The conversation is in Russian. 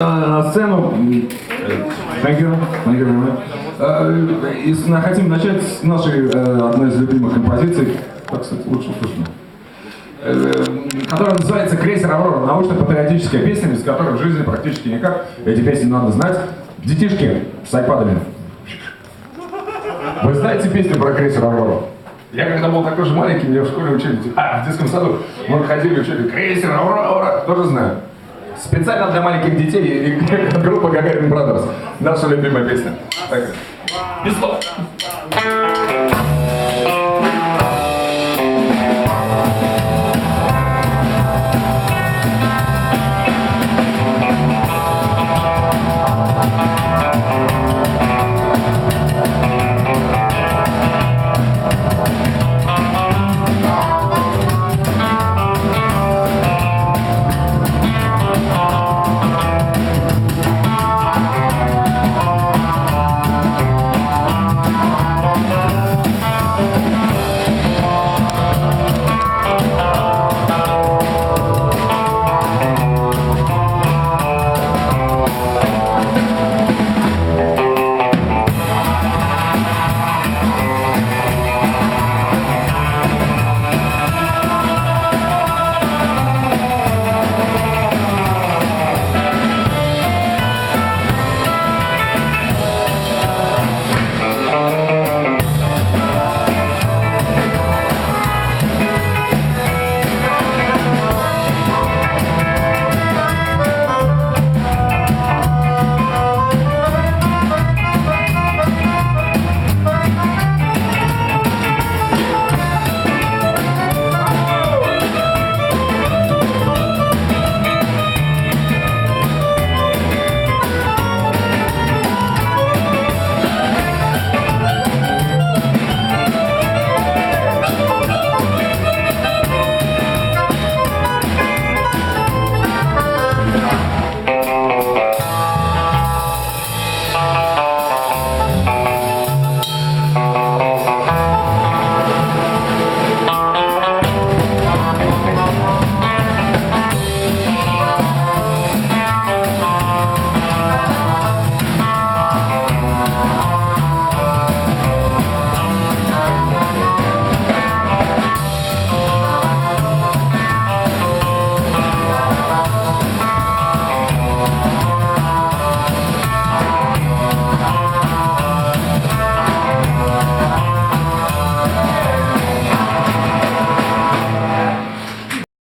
на сцену. Thank you. Thank you very much. Э, и хотим начать с нашей э, одной из любимых композиций. Так, кстати, лучше слышно. Э, которая называется «Крейсер Аврора». Научно-патриотическая песня, без которой в жизни практически никак. Эти песни надо знать. Детишки с айпадами. Вы знаете песню про крейсер Аврора? Я когда был такой же маленький, меня в школе учили, а, в детском саду, мы ходили, учили, крейсер Аврора, тоже знаю. Специально для маленьких детей и группа Гагарин Brothers. Наша любимая песня. Так, без слов.